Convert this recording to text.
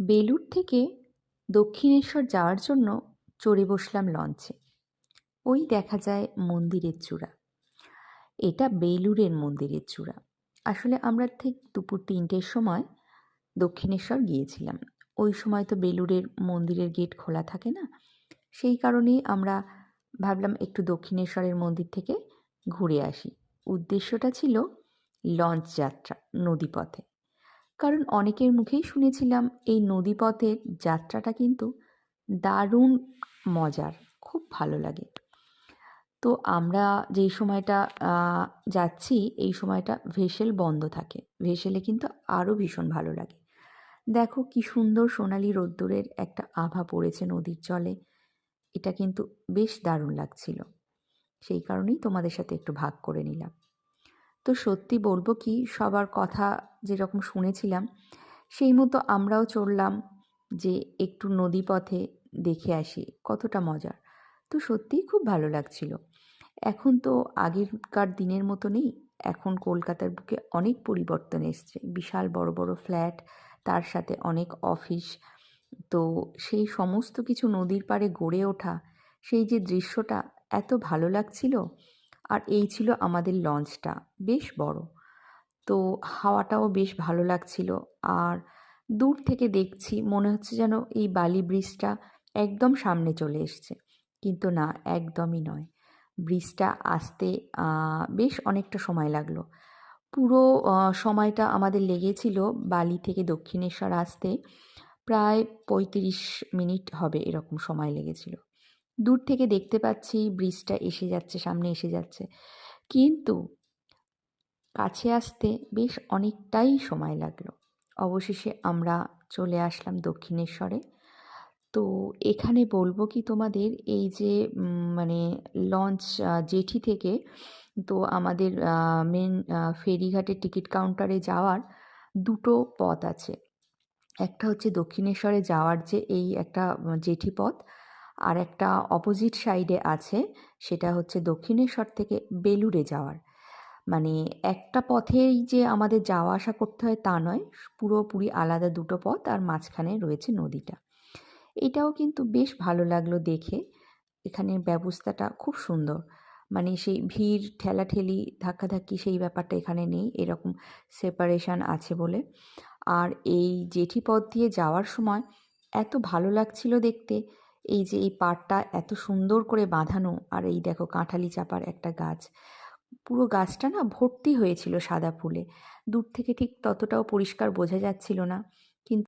বেলুড় থেকে দক্ষিণেশ্বর যাওয়ার জন্য চড়ে বসলাম লঞ্চে। ওই দেখা যায় মন্দিরের চূড়া। এটা বেলুরের মন্দিরের চূড়া। আসলে আমরা ঠিক দুপুর তিনটের সময় দক্ষিণেশ্বর গিয়েছিলাম। ওই সময় তো বেলুড়ের মন্দিরের গেট খোলা থাকে না। সেই কারণেই আমরা ভাবলাম একটু দক্ষিণেশ্বরের মন্দির থেকে ঘুরে আসি। উদ্দেশ্যটা ছিল লঞ্চ যাত্রা, নদীপথে। কারণ অনেকের মুখেই শুনেছিলাম এই নদীপথের যাত্রাটা কিন্তু দারুণ মজার, খুব ভালো লাগে। তো আমরা যেই সময়টা যাচ্ছি, এই সময়টা ভেসেল বন্ধ থাকে। ভেসেলে কিন্তু আরও ভীষণ ভালো লাগে। দেখো কি সুন্দর সোনালি রোদ্দুরের একটা আভা পড়েছে নদীর জলে। এটা কিন্তু বেশ দারুণ লাগছিল। সেই কারণেই তোমাদের সাথে একটু ভাগ করে নিলাম। তো সত্যি বলব কি, সবার কথা যেরকম শুনেছিলাম, সেই মতো আমরাও চললাম যে একটু নদীপথে দেখে আসি, কতটা মজার। তো সত্যিই খুব ভালো লাগছিল। এখন তো আগেরকার দিনের মতো নেই এখন কলকাতার বুকে অনেক পরিবর্তন এসছে। বিশাল বড় বড় ফ্ল্যাট, তার সাথে অনেক অফিস। তো সেই সমস্ত কিছু নদীর পাড়ে গড়ে ওঠা, সেই যে দৃশ্যটা এত ভালো লাগছিল আর এই ছিল আমাদের লঞ্চটা, বেশ বড়। তো হাওয়াটাও বেশ ভালো লাগছিল। আর দূর থেকে দেখছি মনে হচ্ছে যেন এই বালি ব্রিজটা একদম সামনে চলে এসছে। কিন্তু না, একদমই নয়। ব্রিজটা আসতে বেশ অনেকটা সময় লাগল। পুরো সময়টা আমাদের লেগেছিল বালি থেকে দক্ষিণেশ্বর আসতে। প্রায় পঁয়ত্রিশ মিনিট হবে এরকম সময় লেগেছিল। দূর থেকে দেখতে পাচ্ছি ব্রিজটা এসে যাচ্ছে, সামনে এসে যাচ্ছে। কিন্তু কাছে আসতে বেশ অনেকটাই সময় লাগল। অবশেষে আমরা চলে আসলাম দক্ষিণেশ্বরে। তো এখানে বলব কি তোমাদের এই যে মানে লঞ্চ জেঠি থেকে তো আমাদের মেন ফেরিঘাটের টিকিট কাউন্টারে যাওয়ার দুটো পথ আছে। একটা হচ্ছে দক্ষিণেশ্বরে যাওয়ার যে এই একটা জেঠি পথ আর একটা অপোজিট সাইডে আছে, সেটা হচ্ছে দক্ষিণেশ্বর থেকে বেলুড়ে যাওয়ার। মানে একটা পথেই যে আমাদের যাওয়া আসা করতে হয় তা নয়, পুরোপুরি আলাদা দুটো পথ আর মাঝখানে রয়েছে নদীটা। এটাও কিন্তু বেশ ভালো লাগল দেখে। এখানের ব্যবস্থাটা খুব সুন্দর। মানে সেই ভিড়, ঠেলাঠেলি, ধাক্কাধাক্কি সেই ব্যাপারটা এখানে নেই, এরকম সেপারেশান আছে বলে। আর এই জেঠি পথ দিয়ে যাওয়ার সময় এত ভালো লাগছিল দেখতে। এই যে এই পাটটা এত সুন্দর করে বাঁধানো আর এই দেখো কাঁঠালি চাপার একটা গাছ। পুরো গাছটা না ভর্তি হয়েছিল সাদা ফুলে। দূর থেকে ঠিক ততটাও পরিষ্কার বোঝা যাচ্ছিল না।